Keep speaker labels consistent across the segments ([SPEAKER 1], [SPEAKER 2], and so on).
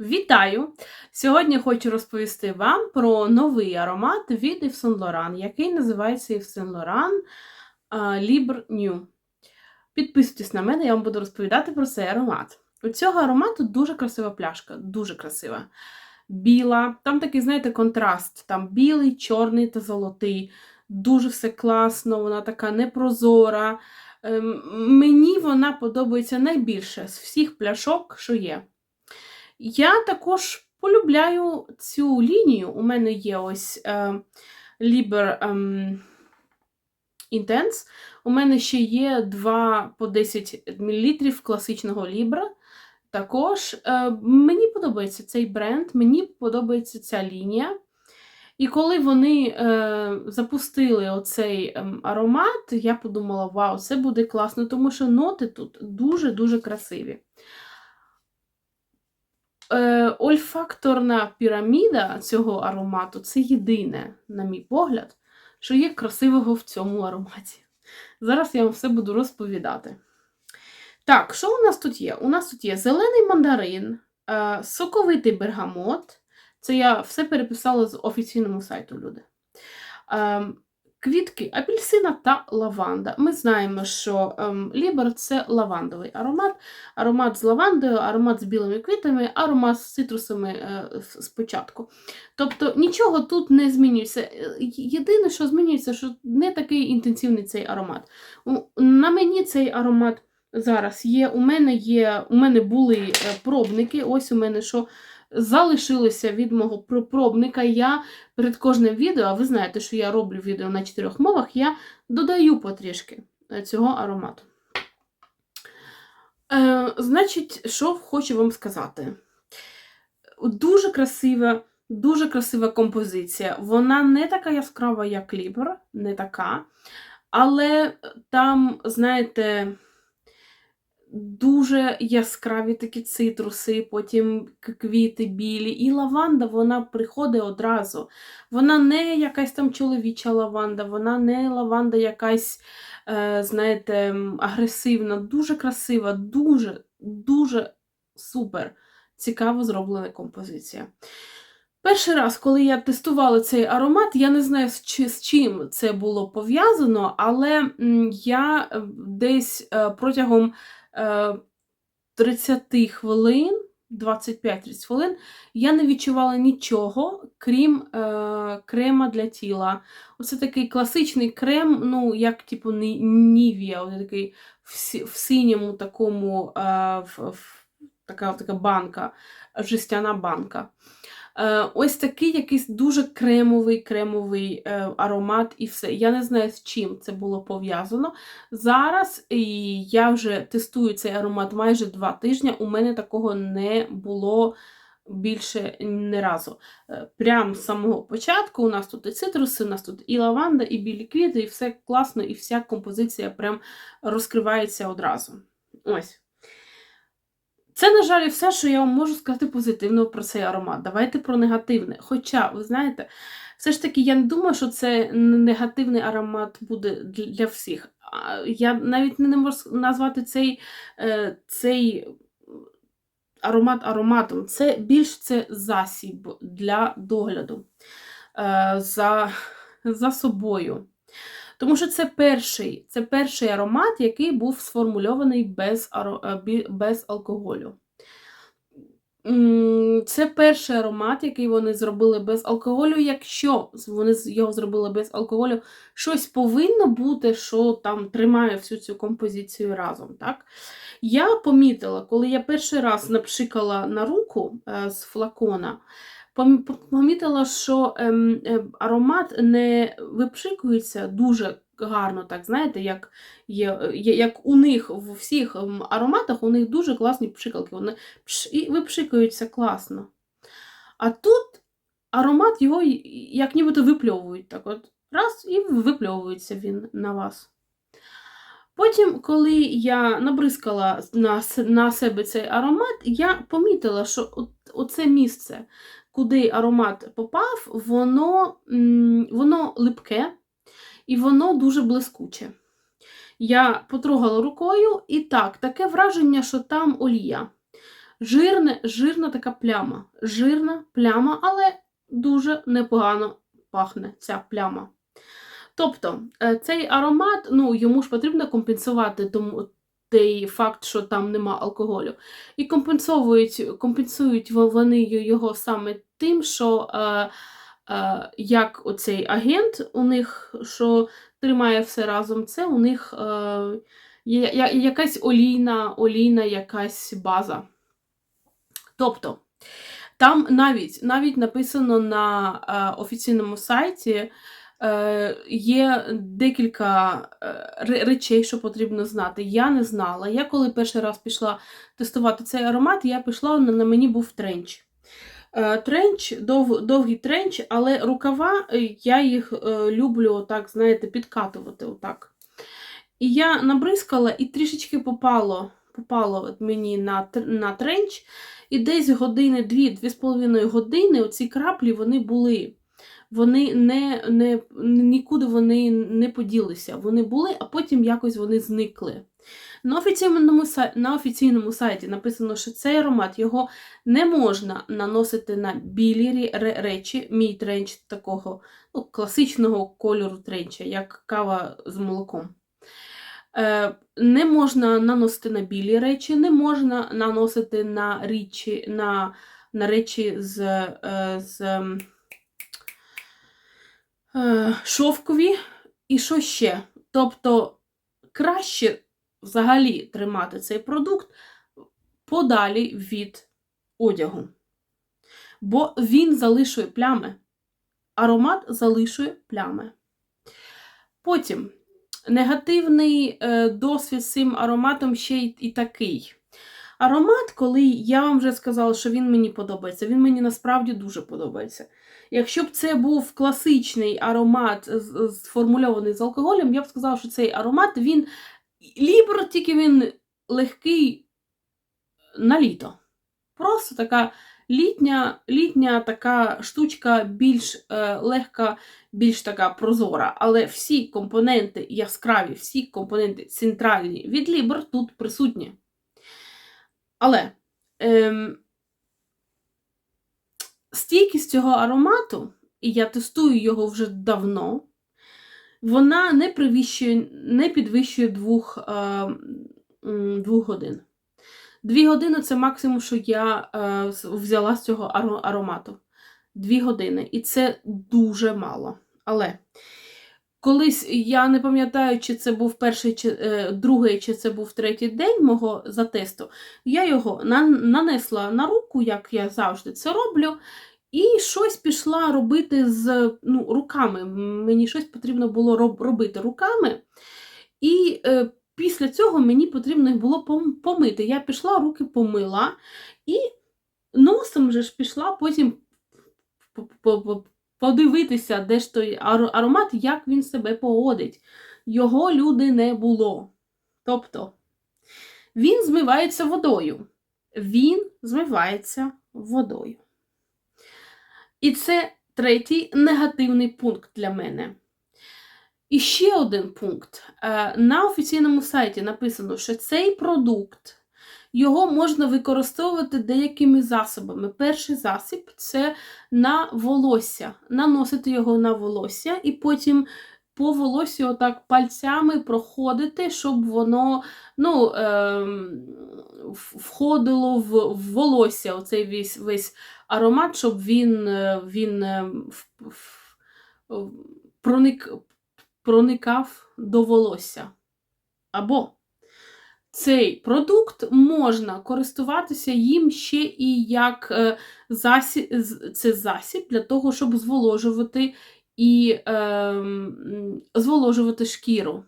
[SPEAKER 1] Вітаю! Сьогодні хочу розповісти вам про новий аромат від Yves Saint Laurent, який називається Yves Saint Laurent Libre New. Підписуйтесь на мене, я вам буду розповідати про цей аромат. У цього аромату дуже красива пляшка, дуже красива. Біла, там такий, знаєте, контраст. Там білий, чорний та золотий. Дуже все класно, вона така непрозора. Ем, Мені вона подобається найбільше з всіх пляшок, що є. Я також полюбляю цю лінію. У мене є ось е, Liber ем, Intense. У мене ще є 2 по 10 мл класичного Libra. Також е, мені подобається цей бренд, мені подобається ця лінія. І коли вони е, запустили оцей е, аромат, я подумала, вау, це буде класно, тому що ноти тут дуже-дуже красиві. Е, Ольфакторна піраміда цього аромату це єдине, на мій погляд, що є красивого в цьому ароматі. Зараз я вам все буду розповідати. Так, що у нас тут є? У нас тут є зелений мандарин, е, соковитий бергамот. Це я все переписала з офіційного сайту люди. Е, Квітки апельсина та лаванда. Ми знаємо, що ем, лібер це лавандовий аромат, аромат з лавандою, аромат з білими квітами, аромат з цитрусами е, спочатку. Тобто нічого тут не змінюється. Е, єдине, що змінюється, що не такий інтенсивний цей аромат. На мені цей аромат зараз є. У мене є, у мене були е, пробники. Ось у мене що залишилося від мого пробника. Я перед кожним відео, а ви знаєте, що я роблю відео на чотирьох мовах, я додаю потрішки е, цього аромату. Е, Значить, що хочу вам сказати? Дуже красива, дуже красива композиція. Вона не така яскрава, як Лібер, не така. Але там, знаєте, дуже яскраві такі цитруси, потім квіти білі. І лаванда вона приходить одразу. Вона не якась там чоловіча лаванда, вона не лаванда якась, е, знаєте, агресивна, дуже красива, дуже, дуже супер цікаво зроблена композиція. Перший раз, коли я тестувала цей аромат, я не знаю, з чим це було пов'язано, але я е, десь е, протягом 30 е, хвилин, 25-30 хвилин, я не відчувала нічого, крім е, крема для тіла. Оце такий класичний крем, ну, як типу Нівія, такий в, в синьому такому е, в, в, така, така банка, жестяна банка. Е, ось такий якийсь дуже кремовий кремовий е, аромат і все. Я не знаю, з чим це було пов'язано. Зараз і я вже тестую цей аромат майже два тижні. У мене такого не було більше не разу. Е, прямо з самого початку у нас тут і цитруси, у нас тут і лаванда, і білі квіти, і все класно, і вся композиція прям розкривається одразу. Ось. Це, на жаль, все, що я вам можу сказати позитивного про цей аромат. Давайте про негативне. Хоча, ви знаєте, все ж таки, я не думаю, що це негативний аромат буде для всіх. Я навіть не можу назвати цей е, цей аромат ароматом. Це більш це засіб для догляду е, за, за собою. Тому що це перший це перший аромат, який був сформульований без, е, без алкоголю. Це перший аромат, який вони зробили без алкоголю. Якщо вони його зробили без алкоголю, щось повинно бути, що там тримає всю цю композицію разом. Так? Я помітила, коли я перший раз напшикала на руку е, з флакона, помітила, що ем, е, аромат не випшикується дуже гарно, так, знаєте, як є, як у них в всіх ем, ароматах, у них дуже класні пшикалки. Вони і випшикаються класно. А тут аромат його як нібито випльовують. так от, Раз, і випльовується він на вас. Потім, коли я набризкала на на себе цей аромат, я помітила, що оце місце, куди аромат попав, воно воно липке і воно дуже блискуче. Я потрогала рукою, і так, таке враження, що там олія. Жирне, жирна така пляма. Жирна пляма, але дуже непогано пахне ця пляма. Тобто, е, цей аромат, ну, йому ж потрібно компенсувати тому той факт, що там нема алкоголю. І компенсують, компенсують вони його саме тим, що е, е, як оцей агент у них, що тримає все разом, це у них е, я- якась олійна, олійна якась база. Тобто, там навіть, навіть написано на е, офіційному сайті, є декілька е, речей, що потрібно знати. Я не знала. Я коли перший раз пішла тестувати цей аромат, я пішла, на, мені був тренч. Е, Тренч, дов, довгий тренч, але рукава е, я їх е, люблю отак, знаєте, підкатувати. отак. І я набризкала і трішечки попало, попало мені на, на тренч. І десь години, дві-дві з половиною години оці краплі вони були. Вони не, не, нікуди вони не поділися. Вони були, а потім якось вони зникли. На офіційному, на офіційному сайті написано, що цей аромат його не можна наносити на білі речі. Мій тренч такого ну, класичного кольору тренча, як кава з молоком. Е, не можна наносити на білі речі, не можна наносити на речі, на, на речі з, е, з шовкові. І що ще? Тобто краще взагалі тримати цей продукт подалі від одягу. Бо він залишує плями. Аромат залишує плями. Потім негативний е, досвід з цим ароматом ще й і такий. Аромат, коли я вам вже сказала, що він мені подобається, він мені насправді дуже подобається. Якщо б це був класичний аромат, сформульований з алкоголем, я б сказала, що цей аромат він лібр, тільки він легкий на літо. Просто така літня, літня така штучка більш е, легка, більш така прозора. Але всі компоненти яскраві, всі компоненти центральні від Liber тут присутні. Але ем, стійкість цього аромату, і я тестую його вже давно, вона не привищує, не підвищує двох, е, двох годин. Дві години це максимум, що я е, взяла з цього аромату. Дві години. І це дуже мало. Але колись я не пам'ятаю, чи це був перший, чи е, другий, чи це був третій день мого затесту. Я його на, нанесла на руку, як я завжди це роблю. І щось пішла робити з ну, руками. Мені щось потрібно було роб- робити руками. І е, після цього мені потрібно їх було помити. Я пішла, руки помила і носом же ж пішла потім по- по- по- подивитися, де ж той аро- аромат, як він себе поводить. Його люди не було. Тобто він змивається водою. Він змивається водою. І це третій негативний пункт для мене. І ще один пункт. Е, На офіційному сайті написано, що цей продукт його можна використовувати деякими засобами. Перший засіб це на волосся. Наносити його на волосся і потім по волосю отак пальцями проходити, щоб воно ну, ем, входило в, волосся, оцей весь, весь аромат, щоб він, е, він е, в- в- проник, проникав до волосся. Або цей продукт можна користуватися їм ще і як е, засіб, це засіб для того, щоб зволожувати і е, зволожувати шкіру.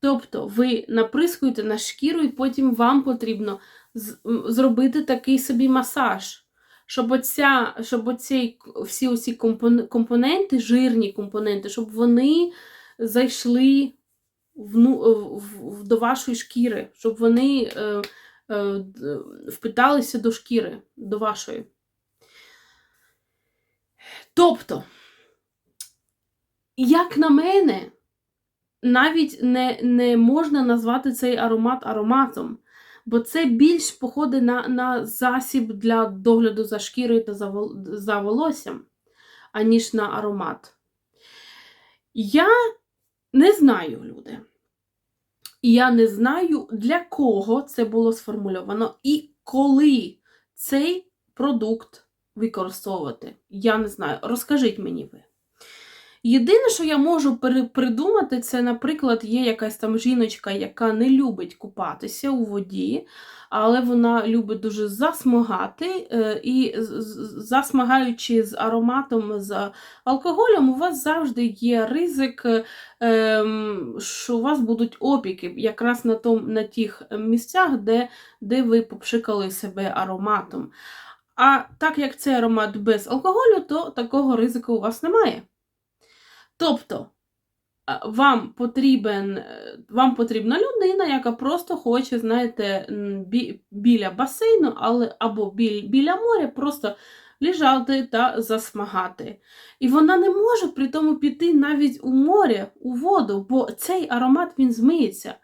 [SPEAKER 1] Тобто ви наприскуєте на шкіру, і потім вам потрібно зробити такий собі масаж, щоб, оця, щоб оці, всі компон- компоненти, жирні компоненти, щоб вони зайшли до вашої шкіри, щоб вони е, е, впиталися до шкіри, до вашої. Тобто, як на мене, навіть не, не можна назвати цей аромат ароматом, Бо це більш походить на, на засіб для догляду за шкірою та за, за волоссям, аніж на аромат. Я не знаю, люди. Я не знаю, для кого це було сформульовано і коли цей продукт використовувати. Я не знаю. Розкажіть мені ви. Єдине, що я можу придумати, це, наприклад, є якась там жіночка, яка не любить купатися у воді, але вона любить дуже засмагати, е, і засмагаючи з ароматом, з алкоголем, у вас завжди є ризик, ем, що у вас будуть опіки якраз на, том, на тих місцях, де, де ви попшикали себе ароматом. А так як це аромат без алкоголю, то такого ризику у вас немає. Тобто, вам потрібен, е, вам потрібна людина, яка просто хоче, знаєте, бі, біля басейну, але або біль, біля моря просто лежати та засмагати. І вона не може при тому піти навіть у море, у воду, бо цей аромат він змиється.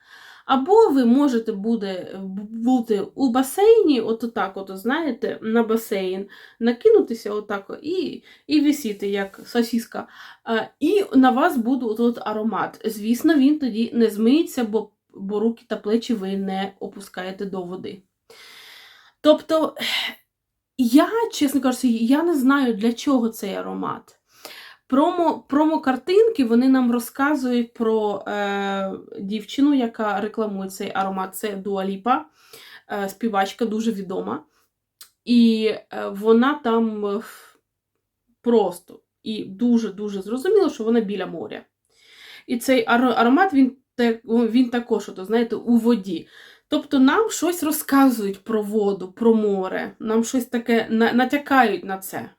[SPEAKER 1] Або ви можете буде, бути у басейні, от так, от, знаєте, на басейн, накинутися отак і, і висіти, як сосіска. І на вас буде тут аромат. Звісно, він тоді не змиється, бо, бо руки та плечі ви не опускаєте до води. Тобто, я, чесно кажучи, я не знаю, для чого цей аромат. Промо, промо-картинки вони нам розказують про е, дівчину, яка рекламує цей аромат. Це Дуаліпа, е, співачка дуже відома. І е, вона там е, просто і дуже-дуже зрозуміло, що вона біля моря. І цей аромат він, він також, от, знаєте, у воді. Тобто нам щось розказують про воду, про море, нам щось таке натякають на це.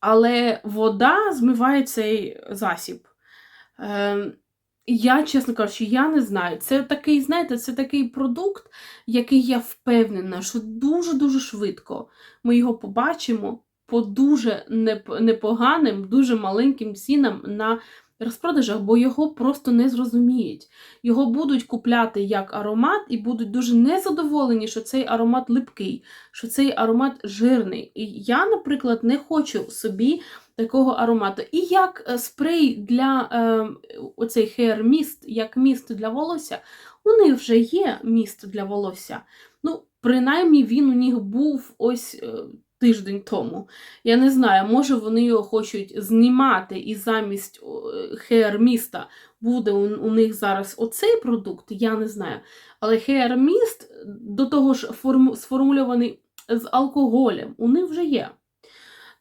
[SPEAKER 1] Але вода змиває цей засіб. Е, я, чесно кажучи, я не знаю. Це такий, знаєте, це такий продукт, який я впевнена, що дуже-дуже швидко ми його побачимо по дуже непоганим, дуже маленьким цінам на розпродажах, бо його просто не зрозуміють. Його будуть купляти як аромат і будуть дуже незадоволені, що цей аромат липкий, що цей аромат жирний. І я, наприклад, не хочу собі такого аромату. І як е, спрей для е, оцей hair mist, як міст для волосся, у них вже є міст для волосся. Ну, принаймні він у них був ось е, тиждень тому. Я не знаю, може вони його хочуть знімати, і замість hair міста буде у, у них зараз оцей продукт, я не знаю. Але hair міст до того ж форму, сформульований з алкоголем, у них вже є.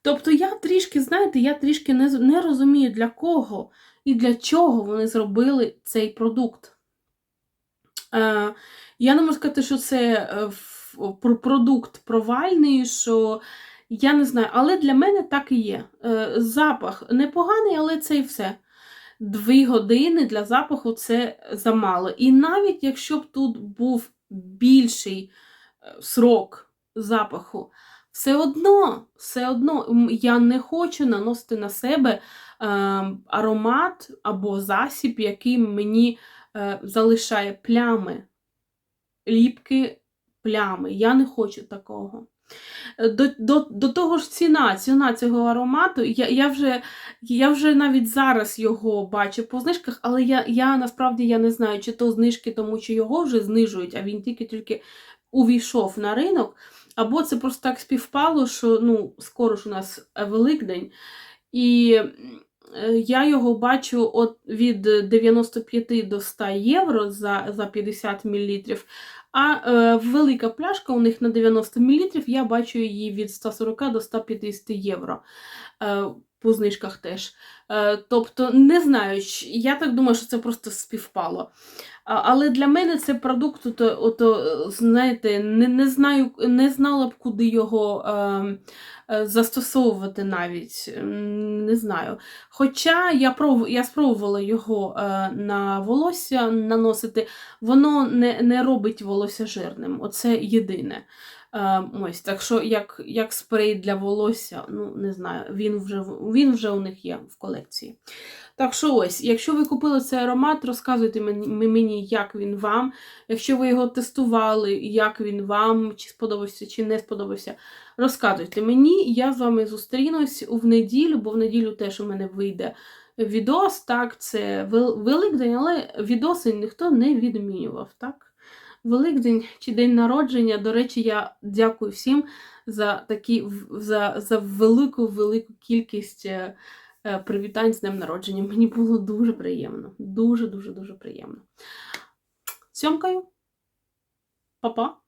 [SPEAKER 1] Тобто я трішки, знаєте, я трішки не, не розумію, для кого і для чого вони зробили цей продукт. Е, я не можу сказати, що це е, ф- про- продукт провальний, що я не знаю, але для мене так і є. Е, запах непоганий, але це і все. Дві години для запаху це замало. І навіть якщо б тут був більший е, срок запаху, все одно, все одно я не хочу наносити на себе е, аромат або засіб, який мені залишає плями, ліпки плями. Я не хочу такого. До, до, до того ж, ціна, ціна цього аромату, я, я, вже, я вже навіть зараз його бачу по знижках, але я, я насправді я не знаю, чи то знижки, тому що його вже знижують, а він тільки-тільки увійшов на ринок. Або це просто так співпало, що ну, скоро ж у нас Великдень, і е, я його бачу от від 95 до 100 євро за, за 50 мл. А е, велика пляшка у них на 90 мл, я бачу її від 140 до 150 євро. Е, по знижках теж. Е, тобто, не знаю, я так думаю, що це просто співпало. Але для мене це продукт, ото, ото, е, знаєте, не, не знаю, не знала б, куди його е, е, застосовувати навіть. Не знаю. Хоча я, пров, я спробувала його е, на волосся наносити, воно не, не робить волосся жирним. Оце єдине. Е, ось, так що як, як спрей для волосся, ну не знаю, він вже, він вже у них є в колекції. Так що ось, якщо ви купили цей аромат, розказуйте мені, як він вам. Якщо ви його тестували, як він вам, чи сподобався, чи не сподобався, розказуйте мені. Я з вами зустрінусь в неділю, бо в неділю теж у мене вийде відос. Так, це Вел- Великдень, але відоси ніхто не відмінював. так? Великдень чи день народження. До речі, я дякую всім за такі за, за велику велику кількість е, е, привітань з днем народження. Мені було дуже приємно. Дуже дуже дуже приємно. Сьомкаю. Па-па.